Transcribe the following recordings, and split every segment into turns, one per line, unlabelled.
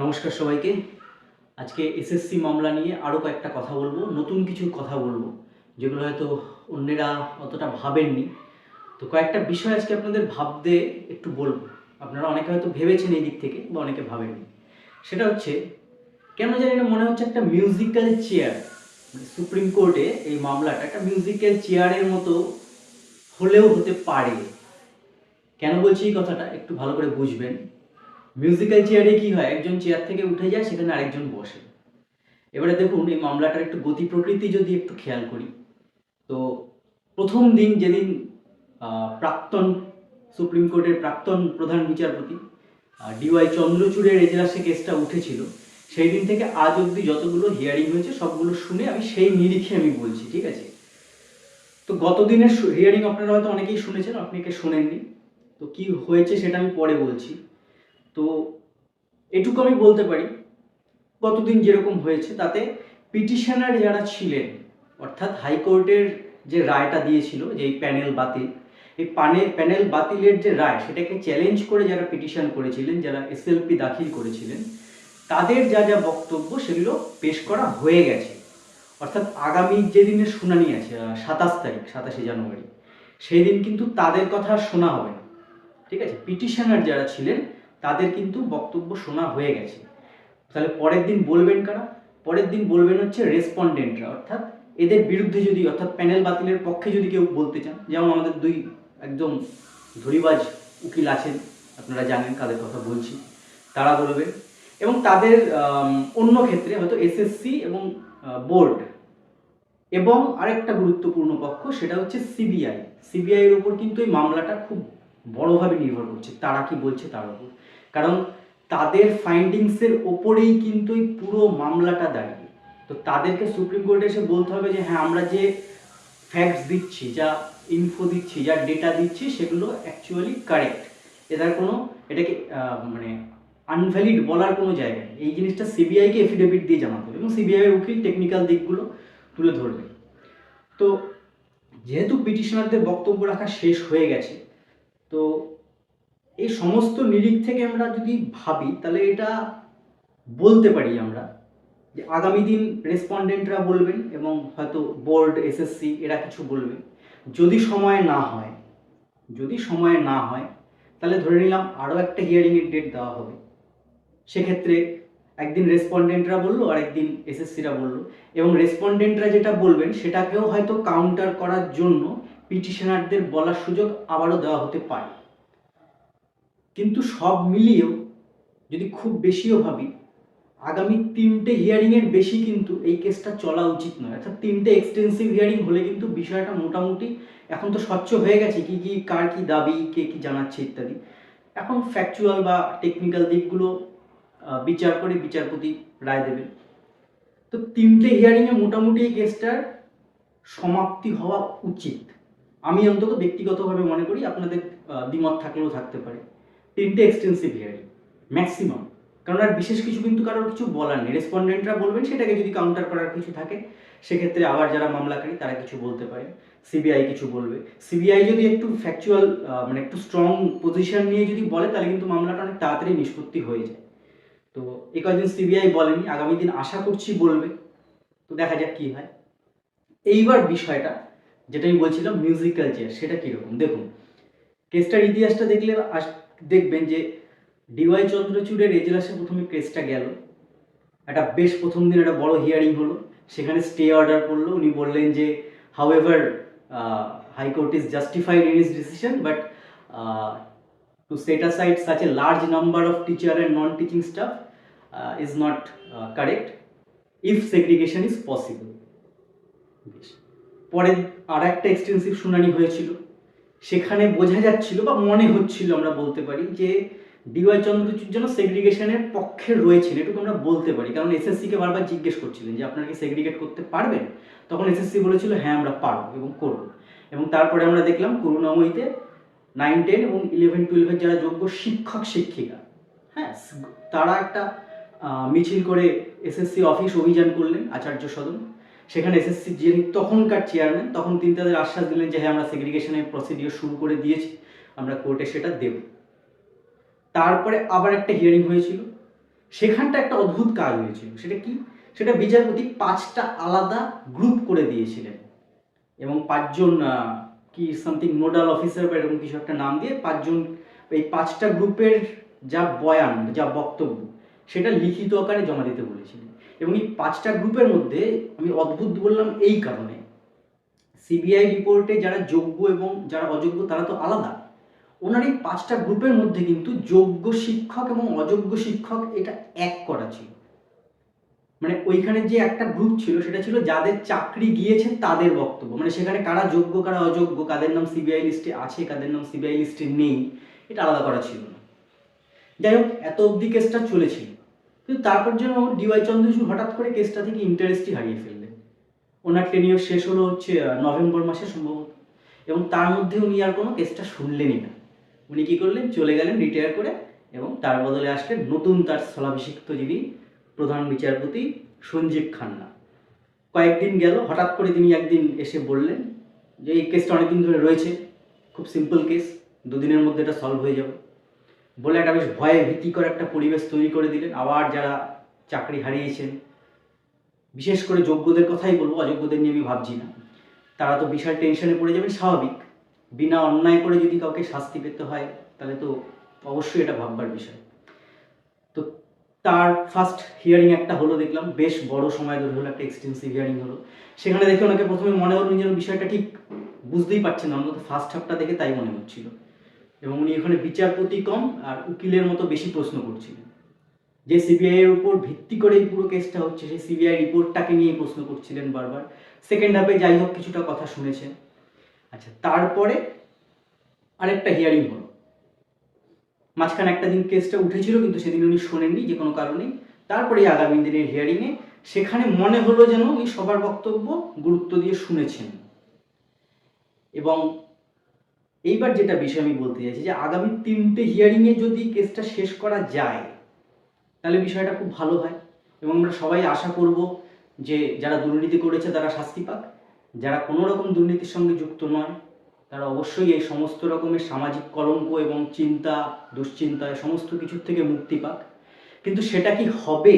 নমস্কার সবাইকে। আজকে এসএসসি মামলা নিয়ে আরও কয়েকটা কথা বলব, নতুন কিছু কথা বলব, যেগুলো হয়তো অন্যেরা অতটা ভাবেননি। তো কয়েকটা বিষয় আজকে আপনাদের ভাবতে একটু বলব। আপনারা অনেকে হয়তো ভেবেছেন এই দিক থেকে বা অনেকে ভাবেননি। সেটা হচ্ছে, কেন জানি না মনে হচ্ছে একটা মিউজিক্যাল চেয়ার সুপ্রিম কোর্টে এই মামলাটা একটা মিউজিক্যাল চেয়ারের মতো হলেও হতে পারে। কেন বলছি এই কথাটা? একটু ভালো করে বুঝবেন। মিউজিক্যাল চেয়ারে কি হয়? একজন চেয়ার থেকে উঠে যায়, সেখানে আরেকজন বসে। এবারে দেখুন, এই মামলাটার একটু গতি প্রকৃতি যদি একটু খেয়াল করি। তো প্রথম দিন যেদিন প্রাক্তন সুপ্রিম কোর্টের প্রাক্তন প্রধান বিচারপতি ডিওয়াই চন্দ্রচূড়ের এজলাসে কেসটা উঠেছিল, সেই দিন থেকে আজ অবধি যতগুলো হিয়ারিং হয়েছে, সবগুলো শুনে আমি সেই নিরিখে আমি বলছি, ঠিক আছে? তো গত দিনের হিয়ারিং আপনারা হয়তো অনেকেই শুনেছেন, আপনি অনেকে শোনেননি। তো কি হয়েছে সেটা আমি পরে বলছি। তো এটুকু আমি বলতে পারি। গতদিন যেরকম হয়েছে, তাতে পিটিশনার যারা ছিলেন, অর্থাৎ হাইকোর্টের যে রায়টা দিয়েছিল, যে এই প্যানেল বাতিল, এই পানে, প্যানেল বাতিলের যে রায়, সেটাকে চ্যালেঞ্জ করে যারা পিটিশন করেছিলেন, যারা এসএলপি দাখিল করেছিলেন, তাদের যা যা বক্তব্য, সেগুলো পেশ করা হয়ে গেছে। অর্থাৎ আগামী যে দিনের শুনানি আছে সাতাশ তারিখ, সাতাশে জানুয়ারি, সেই দিন কিন্তু তাদের কথা শোনা হবে ঠিক আছে? পিটিশনার যারা ছিলেন তাদের কিন্তু বক্তব্য শোনা হয়ে গেছে। তাহলে পরের দিন বলবেন কারা? পরের দিন বলবেন হচ্ছে রেসপন্ডেন্টরা অর্থাৎ এদের বিরুদ্ধে যদি, অর্থাৎ প্যানেল বাতিলের পক্ষে যদি কেউ বলতে চান, যেমন আমাদের দুই একদম ধরিবাজ উকিল আছেন, আপনারা জানেন কাদের কথা বলছি, তারা বলবেন এবং তাদের অন্য ক্ষেত্রে হয়তো এসএসসি এবং বোর্ড। এবং আরেকটা গুরুত্বপূর্ণ পক্ষ, সেটা হচ্ছে সিবিআই সিবিআই এর উপর কিন্তু এই মামলাটা খুব বড়ভাবে নির্ভর করছে, তারা কি বলছে তার উপর। কারণ তাদের ফাইন্ডিংসের ওপরেই কিন্তু এই পুরো মামলাটা দাঁড়িয়ে। তো তাদেরকে সুপ্রিম কোর্টে এসে বলতে হবে যে হ্যাঁ আমরা যে ফ্যাক্টস দিচ্ছি, যা ইনফো দিচ্ছি, যা ডেটা দিচ্ছি, সেগুলো অ্যাকচুয়ালি কারেক্ট এটার কোনো, এটাকে মানে আনভ্যালিড বলার কোনো জায়গা এই জিনিসটা সিবিআইকে এফিডেভিট দিয়ে জানাতে হবে এবং সিবিআই উকিল টেকনিক্যাল দিকগুলো তুলে ধরবে। তো যেহেতু পিটিশনারদের বক্তব্য রাখা শেষ হয়ে গেছে, তো এই সমস্ত নিরিখ থেকে আমরা যদি ভাবি, তাহলে এটা বলতে পারি আমরা যে আগামী দিন রেসপন্ডেন্টরা বলবেন এবং হয়তো বোর্ড এসএসসি এরা কিছু বলবে। যদি সময় না হয়, যদি সময় না হয়, তাহলে ধরে নিলাম আরও একটা হিয়ারিংয়ের ডেট দেওয়া হবে। সেক্ষেত্রে একদিন রেসপন্ডেন্টরা বলল আর একদিন এসএসসিরা বলল। এবং রেসপন্ডেন্টরা যেটা বলবেন, সেটাকেও হয়তো কাউন্টার করার জন্য পিটিশনারদের বলার সুযোগ আবারও দেওয়া হতে পারে। কিন্তু সব মিলিয়েও যদি খুব বেশিও ভাবি, আগামী তিনটে হিয়ারিংয়ের বেশি কিন্তু এই কেসটা চলা উচিত নয়। অর্থাৎ তিনটে এক্সটেন্সিভ হিয়ারিং হলে কিন্তু বিষয়টা মোটামুটি এখন তো স্বচ্ছ হয়ে গেছে, কি কি, কার কি দাবি, কে কি জানাচ্ছে ইত্যাদি। এখন ফ্যাকচুয়াল বা টেকনিক্যাল দিকগুলো বিচার করে বিচারপতি রায় দেবেন। তো তিনটে হিয়ারিংয়ে মোটামুটি এই কেসটার সমাপ্তি হওয়া উচিত। আমি অন্তত ব্যক্তিগতভাবে মনে করি আপনাদের দ্বিমত থাকলেও থাকতে পারে। তিনটে এক্সটেন্সিভ হিয়ারিং ম্যাক্সিমাম কারণ আর বিশেষ কিছু কিন্তু কারোর কিছু বলার নেই। রেসপন্ডেন্টরা বলবেন, সেটাকে যদি কাউন্টার করার কিছু থাকে, সেক্ষেত্রে আবার যারা মামলাকারী, তারা কিছু বলতে পারে। সিবিআই কিছু বলবে। সিবিআই যদি একটু ফ্যাকচুয়াল মানে একটু স্ট্রং পজিশন নিয়ে যদি বলে, তাহলে কিন্তু মামলাটা অনেক তাড়াতাড়ি নিষ্পত্তি হয়ে যায়। তো এ কয়েকদিন সিবিআই বলেনি, আগামী দিন আশা করছি বলবে। তো দেখা যাক কি হয়। এইবার বিষয়টা, যেটা আমি বলছিলাম মিউজিক্যাল চেয়ার সেটা কীরকম? দেখুন কেসটার ইতিহাসটা দেখলে আস- দেখবেন যে ডিওয়াই চন্দ্রচূড়ের এজলাসে প্রথমে কেসটা গেল। একটা বেশ প্রথম দিন একটা বড় হিয়ারিং হলো। সেখানে স্টে অর্ডার করল। উনি বললেন যে however high court is justified in his decision but to set such a large number of teacher and non-teaching staff uh, is not uh, correct if segregation is possible. বেশ। পরে আর একটা extensive শুনানি হয়েছিল। সেখানে বোঝা যাচ্ছিল বা মনে হচ্ছিল আমরা বলতে পারি যে ডিওয়াই চন্দ্রচূড় যেন সেগ্রিগেশনের পক্ষে রয়েছেন, এটুকু আমরা বলতে পারি। কারণ এসএসসিকে বারবার জিজ্ঞেস করছিলেন যে আপনারা কি সেগ্রিগেট করতে পারবেন? তখন এসএসসি বলেছিল হ্যাঁ আমরা পারব এবং করব। এবং তারপরে আমরা দেখলাম করুণাময়ীতে নাইন টেন এবং ইলেভেন টুয়েলভের যারা যোগ্য শিক্ষক, শিক্ষিকা হ্যাঁ তারা একটা মিছিল করে এসএসসি অফিস অভিযান করলেন আচার্য সদন। সেখানে এসএসসি যিনি তখনকার চেয়ারম্যান তখন তিনি তাদের আশ্বাস দিলেন যে হ্যাঁ আমরা সেগ্রিগেশনের প্রসিডিওর শুরু করে দিয়েছি, আমরা কোর্টে সেটা দেব। তারপরে আবার একটা হিয়ারিং হয়েছিল। সেখানটা একটা অদ্ভুত কাজ হয়েছিল। সেটা কি? সেটা বিচারপতি পাঁচটা আলাদা গ্রুপ করে দিয়েছিলেন। এবং পাঁচজন কি সামথিং নোডাল অফিসার বা এরকম কিছু একটা নাম দিয়ে পাঁচজন, এই পাঁচটা গ্রুপের যা বয়ান, যা বক্তব্য, সেটা লিখিত আকারে জমা দিতে বলেছিলেন। এবং এই পাঁচটা গ্রুপের মধ্যে আমি অদ্ভুত বললাম এই কারণে। সিবিআই রিপোর্টে যারা যোগ্য এবং যারা অযোগ্য, তারা তো আলাদা। ওনার এই পাঁচটা গ্রুপের মধ্যে কিন্তু যোগ্য শিক্ষক এবং অযোগ্য শিক্ষক এটা এক করা ছিল। মানে ওইখানে যে একটা গ্রুপ ছিল, সেটা ছিল যাদের চাকরি গিয়েছে তাদের বক্তব্য। মানে সেখানে কারা যোগ্য, কারা অযোগ্য, কাদের নাম সিবিআই লিস্টে আছে, কাদের নাম সিবিআই লিস্টে নেই, এটা আলাদা করা ছিল না। যাই হোক, এত অবধি কেসটা চলেছিল কিন্তু তারপর যেন ডিওয়াই চন্দ্রচূড় হঠাৎ করে কেসটা থেকে ইন্টারেস্টই হারিয়ে ফেললেন। ওনার টেনিয়র শেষ হলো হচ্ছে নভেম্বর মাসে সম্ভবত। এবং তার মধ্যে উনি আর কোনো কেসটা শুনলেনই না। উনি কী করলেন? চলে গেলেন রিটায়ার করে এবং তার বদলে আসলেন নতুন তার স্থলাভিষিক্ত যিনি প্রধান বিচারপতি সঞ্জীব খান্না। কয়েকদিন গেল, হঠাৎ করে তিনি একদিন এসে বললেন যে, এই কেসটা অনেকদিন ধরে রয়েছে, খুব সিম্পল কেস দুদিনের মধ্যে এটা সলভ হয়ে যাবে। বলে একটা বেশ ভয়ে ভীতিকর একটা পরিবেশ তৈরি করে দিলেন। আবার যারা চাকরি হারিয়েছেন, বিশেষ করে যোগ্যদের কথাই বলব, অযোগ্যদের নিয়ে আমি ভাবছি না। তারা তো বিশাল টেনশনে পড়ে যাবেন, স্বাভাবিক। বিনা অন্যায় করে যদি কাউকে শাস্তি পেতে হয়, তাহলে তো অবশ্যই এটা ভাববার বিষয়। তো তার ফার্স্ট হিয়ারিং একটা হলো, দেখলাম বেশ বড় সময় ধরে হলো, একটা এক্সটেন্সিভ হিয়ারিং হলো। সেখানে দেখে ওনাকে প্রথমে মনে হলো যেন বিষয়টা ঠিক বুঝতেই পারছেন না, অন্তত ফার্স্ট হাফটা দেখে তাই মনে হচ্ছিল। এবং উনি এখানে বিচারপতি কম আর উকিলের মতো বেশি প্রশ্ন করছিলেন। যে সিবিআই এর উপর ভিত্তি করে এই পুরো কেসটা হচ্ছে, সেই সিবিআই রিপোর্টটাকে নিয়ে প্রশ্ন করছিলেন বারবার। সেকেন্ড হাফে যাই হোক, কিছুটা কথা শুনেছেন। আচ্ছা তারপরে আরেকটা হিয়ারিং হলো। মাঝখানে একটা দিন কেসটা উঠেছিল, কিন্তু সেদিন উনি শোনেননি যে কোনো কারণেই তারপরে আগামী দিনের হিয়ারিংয়ে সেখানে মনে হলো যেন উনি সবার বক্তব্য গুরুত্ব দিয়ে শুনেছেন। এবং এইবার যেটা বিষয় আমি বলতে চাইছি যে আগামী তিনটে হিয়ারিংয়ে যদি কেসটা শেষ করা যায়, তাহলে বিষয়টা খুব ভালো হয়। এবং আমরা সবাই আশা করব যে যারা দুর্নীতি করেছে তারা শাস্তি পাক। যারা কোনো রকম দুর্নীতির সঙ্গে যুক্ত নয়, তারা অবশ্যই এই সমস্ত রকমের সামাজিক কলঙ্ক এবং চিন্তা, দুশ্চিন্তা সমস্ত কিছুর থেকে মুক্তি পাক। কিন্তু সেটা কি হবে?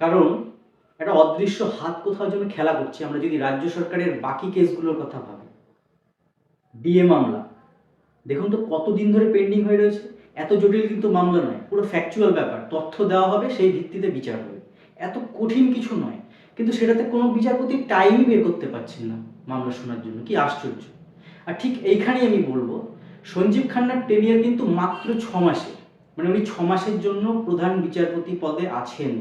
কারণ একটা অদৃশ্য হাত কোথাও যেন খেলা করছে। আমরা যদি রাজ্য সরকারের বাকি কেসগুলোর কথা ভাবি ডিএ মামলা। দেখুন তো কতদিন ধরে পেন্ডিং হয়ে রয়েছে। এত জটিল কিন্তু মামলা নয়, পুরো ফ্যাকচুয়াল ব্যাপার। তথ্য দেওয়া হবে, সেই ভিত্তিতে বিচার হবে। এত কঠিন কিছু নয়, কিন্তু সেটাতে কোনো বিচারপতি টাইমই বের করতে পারছেন না মামলা শোনার জন্য। কি আশ্চর্য। আর ঠিক এইখানেই আমি বলব, সঞ্জীব খান্নার টেনিয়ার কিন্তু মাত্র ছ মাসে মানে উনি ছ মাসের জন্য প্রধান বিচারপতি পদে আছেন।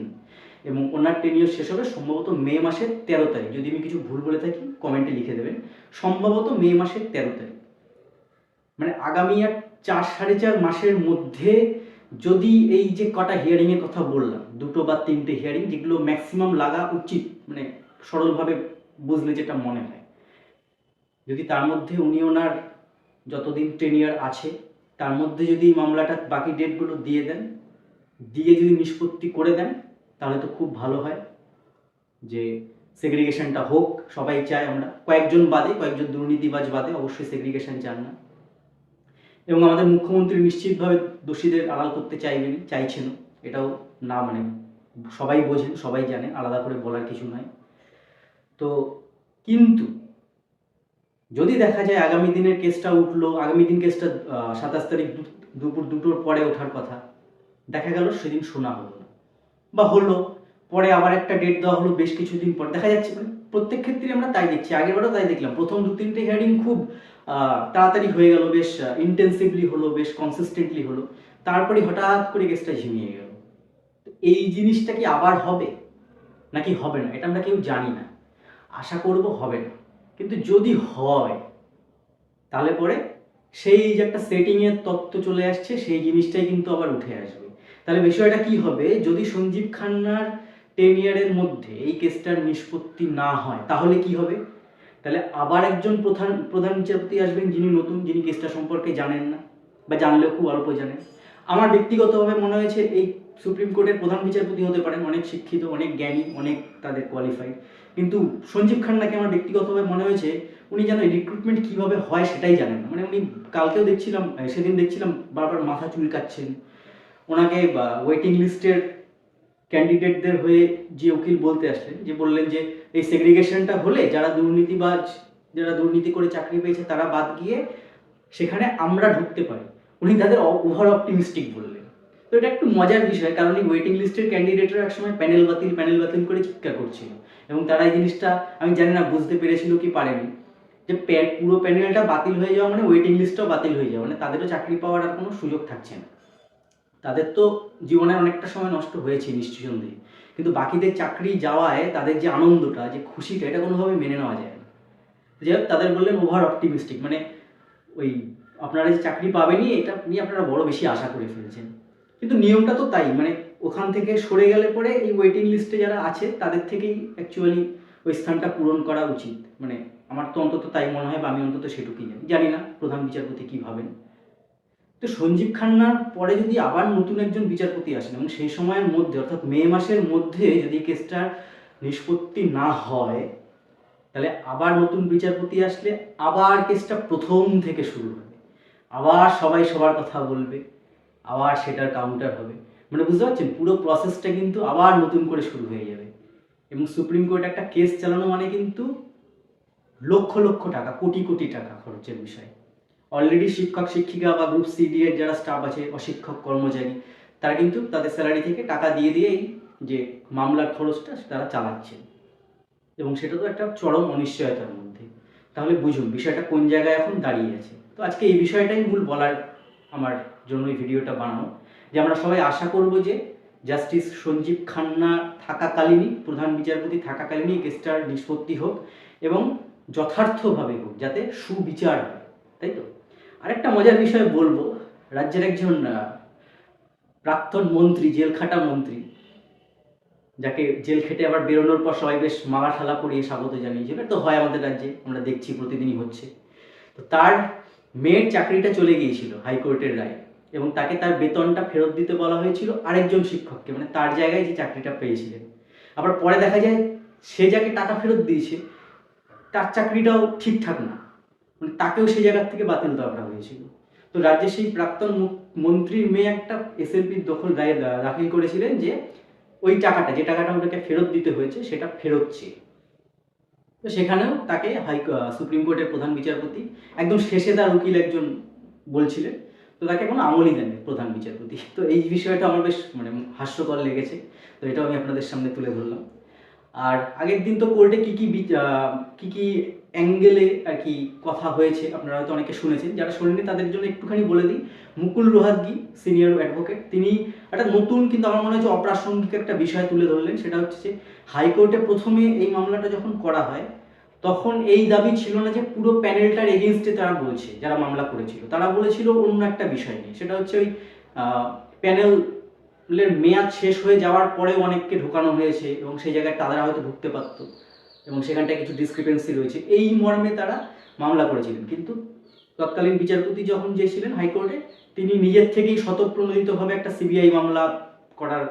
এবং ওনার টেনিয়র শেষ হবে, সম্ভবত মে মাসের তেরো তারিখ। যদি আমি কিছু ভুল বলে থাকি কমেন্টে লিখে দেবেন। সম্ভবত মে মাসের তেরো তারিখ। মানে আগামী আর চার সাড়ে চার মাসের মধ্যে যদি এই যে কটা হিয়ারিংয়ের কথা বললাম, দুটো বা তিনটে হিয়ারিং যেগুলো ম্যাক্সিমাম লাগা উচিত মানে সরলভাবে বুঝলে যেটা মনে হয়। যদি তার মধ্যে উনি ওনার যতদিন টেনিয়ার আছে, তার মধ্যে যদি মামলাটা বাকি ডেটগুলো দিয়ে দেন, দিয়ে যদি নিষ্পত্তি করে দেন তাহলে তো খুব ভালো হয় যে সেগ্রিগেশনটা হোক, সবাই চায় আমরা। কয়েকজন বাদে, কয়েকজন দুর্নীতিবাজ বাদে অবশ্যই সেগ্রিগেশন চান না। এবং আমাদের মুখ্যমন্ত্রী নিশ্চিতভাবে দোষীদের আড়াল করতে চাইবেন চাইছেনও। এটাও না মানে সবাই বোঝেন সবাই জানে, আলাদা করে বলার কিছু নয়। তো কিন্তু যদি দেখা যায় আগামী দিনের কেসটা উঠল, আগামী দিন কেসটা সাতাশ তারিখ দুপুর দুটোর পরে ওঠার কথা, দেখা গেল সেদিন শোনা হলো না। বা হলো, পরে আবার একটা ডেট দেওয়া হলো বেশ কিছুদিন পর। দেখা যাচ্ছে মানে প্রত্যেক ক্ষেত্রে আমরা তাই দেখছি। আগেরবারও তাই দেখলাম। প্রথম দু তিনটে হিয়ারিং খুব তাড়াতাড়ি হয়ে গেল, বেশ ইন্টেন্সিভলি হলো, বেশ কনসিস্টেন্টলি হলো। তারপরে হঠাৎ করে কেসটা ঝিমিয়ে গেল। এই জিনিসটা কি আবার হবে? নাকি হবে না? এটা আমরা কেউ জানি না। আশা করব হবে না। কিন্তু যদি হয়, তাহলে পরে সেই যে একটা সেটিংয়ের তত্ত্ব চলে আসছে, সেই জিনিসটাই কিন্তু আবার উঠে আসবে। তাহলে বিষয়টা কি হবে? যদি সঞ্জীব খান্নার টেন ইয়ারের মধ্যে এই কেসটার নিষ্পত্তি না হয়, তাহলে কি হবে? তাহলে আবার একজন প্রধান প্রধান বিচারপতি আসবেন যিনি নতুন, যিনি কেসটা সম্পর্কে জানেন না বা জানলেও খুব অল্প জানেন। আমার ব্যক্তিগতভাবে মনে হয়েছে এই সুপ্রিম কোর্টের প্রধান বিচারপতি হতে পারেন, অনেক শিক্ষিত, অনেক জ্ঞানী, অনেক তাদের কোয়ালিফাইড কিন্তু সঞ্জীব খান্নাকে আমার ব্যক্তিগতভাবে মনে হয়েছে উনি যেন রিক্রুটমেন্ট কীভাবে হয় সেটাই জানেন না। মানে উনি কালকেও দেখছিলাম, সেদিন দেখছিলাম বারবার মাথা চুলকাচ্ছেন। ওনাকে ওয়েটিং লিস্টের ক্যান্ডিডেটদের হয়ে যে উকিল বলতে আসলেন, যে বললেন যে এই সেগ্রিগেশনটা হলে যারা দুর্নীতিবাজ, যারা দুর্নীতি করে চাকরি পেয়েছে তারা বাদ গিয়ে সেখানে আমরা ঢুকতে পারি। উনি তাদের ওভার অপটিমিস্টিক বললেন। তো এটা একটু মজার বিষয়, কারণ এই ওয়েটিং লিস্টের ক্যান্ডিডেটরা একসময় প্যানেল বাতিল প্যানেল বাতিল করে চিৎকার করছিল। এবং তারা এই জিনিসটা, আমি জানি না, বুঝতে পেরেছিল কি পারেনি। যে পুরো প্যানেলটা বাতিল হয়ে যাওয়া মানে ওয়েটিং লিস্টটাও বাতিল হয়ে যাওয়া মানে তাদেরও চাকরি পাওয়ার আর কোনো সুযোগ থাকছে না। তাদের তো জীবনে অনেকটা সময় নষ্ট হয়েছে নিশ্চয়ই কিন্তু বাকিদের চাকরি যাওয়ায় তাদের যে আনন্দটা, যে খুশিটা, এটা কোনোভাবে মেনে নেওয়া যায় না। যাই হোক তাদের বললেন ওভার অপটিমিস্টিক মানে ওই আপনারা যে চাকরি পাবেনই, এটা নিয়ে আপনারা বড় বেশি আশা করে ফেলছেন। কিন্তু নিয়মটা তো তাই মানে ওখান থেকে সরে গেলে পরে এই ওয়েটিং লিস্টে যারা আছে, তাদের থেকেই অ্যাকচুয়ালি ওই স্থানটা পূরণ করা উচিত। মানে আমার তো অন্তত তাই মনে হয় বা আমি অন্তত সেটুকুই জানি। জানি না প্রধান বিচারপতি কী ভাবেন। তো সঞ্জীব খান্নার পরে যদি আবার নতুন একজন বিচারপতি আসেন, এবং সেই সময়ের মধ্যে, অর্থাৎ মে মাসের মধ্যে যদি কেসটার নিষ্পত্তি না হয়, তাহলে আবার নতুন বিচারপতি আসলে আবার কেসটা প্রথম থেকে শুরু হবে। আবার সবাই সবার কথা বলবে, আবার সেটার কাউন্টার হবে। মানে বুঝতে পারছেন? পুরো প্রসেসটা কিন্তু আবার নতুন করে শুরু হয়ে যাবে। এবং সুপ্রিম কোর্টে একটা কেস চালানো মানে কিন্তু লক্ষ লক্ষ টাকা, কোটি কোটি টাকা খরচের বিষয়। অলরেডি শিক্ষক, শিক্ষিকা বা গ্রুপ সি এর যারা স্টাফ আছে অশিক্ষক কর্মচারী, তারা কিন্তু তাদের স্যালারি থেকে টাকা দিয়ে দিয়েই যে মামলার খরচটা তারা চালাচ্ছে এবং সেটা তো একটা চরম অনিশ্চয়তার মধ্যে। তাহলে বুঝুন, বিষয়টা কোন জায়গায় এখন দাঁড়িয়ে আছে? তো আজকে এই বিষয়টাই মূল বলার আমার জন্য এই ভিডিওটা বানানো, যে আমরা সবাই আশা করব যে জাস্টিস সঞ্জীব খান্না থাকাকালীনই, প্রধান বিচারপতি থাকাকালীনই কেসটার নিষ্পত্তি হোক এবং যথার্থভাবে হোক, যাতে সুবিচার হয় তাই তো? আরেকটা মজার বিষয় বলব, রাজ্যের একজন প্রাক্তন মন্ত্রী, জেলখাটা মন্ত্রী, যাকে জেল খেটে আবার বেরোনোর পর সবাই বেশ মালা ঠালা পরিয়ে স্বাগত জানিয়েছিল তো হয় আমাদের রাজ্যে, আমরা দেখছি প্রতিদিনই হচ্ছে। তো তার মেয়ের চাকরিটা চলে গিয়েছিল হাইকোর্টের রায় এবং তাকে তার বেতনটা ফেরত দিতে বলা হয়েছিল আরেকজন শিক্ষককে মানে তার জায়গায় যে চাকরিটা পেয়েছিলেন। আবার পরে দেখা যায়, সে যাকে টাকা ফেরত দিয়েছে, তার চাকরিটাও ঠিকঠাক না। মানে তাকেও সেই জায়গার থেকে বাতিল করা হয়েছিল। তো রাজ্যের সেই প্রাক্তন মন্ত্রীর মেয়ে একটা এসএলপির দখল দায়ে দাখিল করেছিলেন যে ওই টাকাটা, যে টাকাটা ওনাকে ফেরত দিতে হয়েছে সেটা ফেরত চেয়ে। তো সেখানেও তাকে হাই সুপ্রিম কোর্টের প্রধান বিচারপতি, একদম শেষে তার উকিল একজন বলছিলেন, তো তাকে কোনো আমলই দেননি প্রধান বিচারপতি। তো এই বিষয়টা আমার বেশ মানে হাস্যকর লেগেছে, তো এটাও আমি আপনাদের সামনে তুলে ধরলাম। আর আগের দিন তো কোর্টে কী কী কী কী অ্যাঙ্গেলে আর কি কথা হয়েছে, আপনারা হয়তো অনেকে শুনেছেন। যারা শোনেনি তাদের জন্য একটুখানি বলে দিই। মুকুল রোহাতগি সিনিয়র অ্যাডভোকেট তিনি একটা নতুন কিন্তু আমার মনে হচ্ছে অপ্রাসঙ্গিক একটা বিষয় তুলে ধরলেন। সেটা হচ্ছে যে হাইকোর্টে প্রথমে এই মামলাটা যখন করা হয়, তখন এই দাবি ছিল না যে পুরো প্যানেলটার এগেনস্টে তারা বলছে, যারা মামলা করেছিল। তারা বলেছিল অন্য একটা বিষয় নিয়ে। সেটা হচ্ছে ওই প্যানেলের মেয়াদ শেষ হয়ে যাওয়ার পরেও অনেককে ঢোকানো হয়েছে এবং সেই জায়গায় তারা হয়তো ঢুকতে পারতো। এবং সেখানটায় কিছু ডিসক্রিপেন্সি রয়েছে। এই মর্মে তারা মামলা করেছিলেন। কিন্তু তৎকালীন বিচারপতি যখন যে ছিলেন হাইকোর্টে তিনি নিজের থেকেই স্বতঃপ্রণোদিতভাবে একটা সিবিআই মামলা করার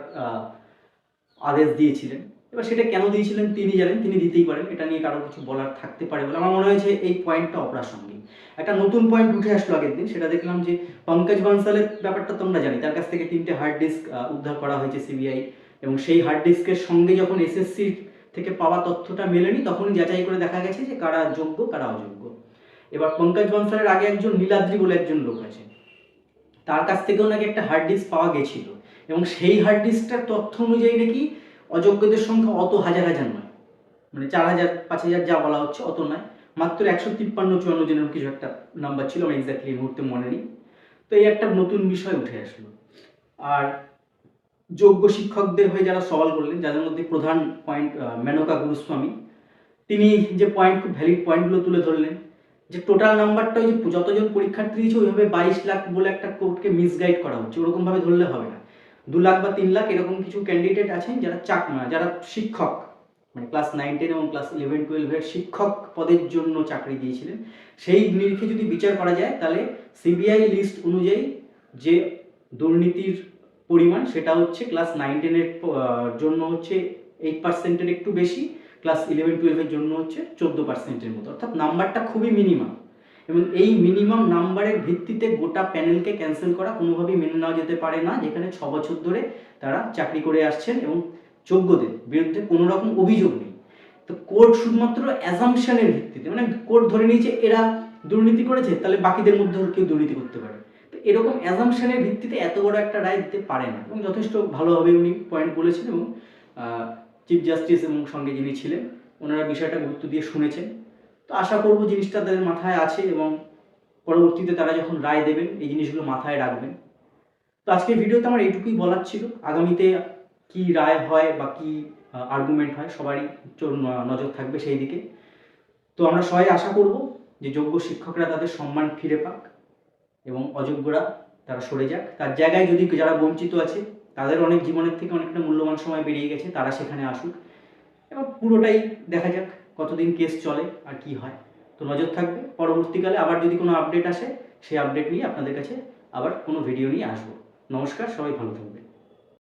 আদেশ দিয়েছিলেন। এবার সেটা কেন দিয়েছিলেন তিনি জানেন, তিনি দিতেই পারেন। এটা নিয়ে কারও কিছু বলার থাকতে পারে বলে আমার মনে হয়েছে এই পয়েন্টটা অপ্রাসঙ্গিক। একটা নতুন পয়েন্ট উঠে আসলো আগের দিন, সেটা দেখলাম যে পঙ্কজ বানসালের ব্যাপারটা তোমরা জানি, তার কাছ থেকে তিনটে হার্ড ডিস্ক উদ্ধার করা হয়েছে সিবিআই এবং সেই হার্ড ডিস্কের সঙ্গে যখন এসএসসি থেকে পাওয়া তথ্যটা মেলেনি, তখনই যাচাই করে দেখা গেছে যে কারা যোগ্য, কারা অযোগ্য। এবার পঙ্কজ বানসালের আগে একজন নীলাদ্রি বলে একজন লোক আছে। তার কাছ থেকেও নাকি একটা হার্ড ডিস্ক পাওয়া গেছিল এবং সেই হার্ড ডিস্কটার তথ্য অনুযায়ী নাকি অযোগ্যদের সংখ্যা অত হাজার হাজার নয়। মানে চার হাজার, পাঁচ হাজার যা বলা হচ্ছে অত নয়, মাত্র একশো তিপ্পান্ন, চুয়ান্ন জনের কিছু একটা নাম্বার ছিল আমার এক্স্যাক্টলি এই মুহূর্তে মনে নেই। তো এই একটা নতুন বিষয় উঠে আসলো। আর যোগ্য শিক্ষকদের হয়ে যারা সওয়াল করলেন, যাদের মধ্যে প্রধান পয়েন্ট মেনকা গুরুস্বামী, তিনি যে পয়েন্ট খুব ভ্যালিড পয়েন্টগুলো তুলে ধরলেন, যে টোটাল নাম্বারটা ওই যে যতজন পরীক্ষার্থী দিয়েছে, ওইভাবে বাইশ লাখ বলে একটা কোর্টকে মিসগাইড করা হচ্ছে, ওরকমভাবে ধরলে হবে না। দু লাখ বা তিন লাখ এরকম কিছু ক্যান্ডিডেট আছেন যারা চাক যারা শিক্ষক মানে ক্লাস নাইন টেন এবং ক্লাস ইলেভেন টুয়েলভের শিক্ষক পদের জন্য চাকরি দিয়েছিলেন। সেই নিরিখে যদি বিচার করা যায়, তাহলে সিবিআই লিস্ট অনুযায়ী যে দুর্নীতির পরিমাণ, সেটা হচ্ছে ক্লাস নাইন টেনের জন্য হচ্ছে এইট পার্সেন্টের একটু বেশি ক্লাস ইলেভেন টুয়েলভের জন্য হচ্ছে চোদ্দ পার্সেন্টের মতো। অর্থাৎ নাম্বারটা খুবই মিনিমাম এবং এই মিনিমাম নাম্বারের ভিত্তিতে গোটা প্যানেলকে ক্যান্সেল করা কোনোভাবেই মেনে নেওয়া যেতে পারে না, যেখানে ছ বছর ধরে তারা চাকরি করে আসছেন এবং যোগ্যদের বিরুদ্ধে কোনো রকম অভিযোগ নেই। তো কোর্ট শুধুমাত্র অ্যাজামশনের ভিত্তিতে মানে কোর্ট ধরে নিয়েছে, এরা দুর্নীতি করেছে, তাহলে বাকিদের মধ্যেও কেউ দুর্নীতি করতে পারে। এরকম অ্যাজামশনের ভিত্তিতে এত বড় একটা রায় দিতে পারে না এবং যথেষ্ট ভালোভাবে উনি পয়েন্ট বলেছেন এবং চিফ জাস্টিস এবং সঙ্গে যিনি ছিলেন, ওনারা বিষয়টা গুরুত্ব দিয়ে শুনেছেন। তো আশা করব জিনিসটা তাদের মাথায় আছে এবং পরবর্তীতে তারা যখন রায় দেবেন, এই জিনিসগুলো মাথায় রাখবেন। তো আজকের ভিডিওতে আমার এইটুকুই বলার ছিল। আগামীতে কি রায় হয় বা কি আর্গুমেন্ট হয় সবারই নজর থাকবে সেই দিকে তো আমরা সবাই আশা করব যে যোগ্য শিক্ষকরা তাদের সম্মান ফিরে পাক। এবং অযোগ্যরা তারা সরে যাক। তার জায়গায় যদি যারা বঞ্চিত আছে, তাদের অনেক জীবনের থেকে অনেকটা মূল্যবান সময় বেরিয়ে গেছে, তারা সেখানে আসুক। এবং পুরোটাই দেখা যাক কতদিন কেস চলে আর কি হয়। তো নজর থাকবে, পরবর্তীকালে আবার যদি কোনো আপডেট আসে, সেই আপডেট নিয়ে আপনাদের কাছে আবার কোনো ভিডিও নিয়ে আসব। নমস্কার, সবাই ভালো থাকবেন।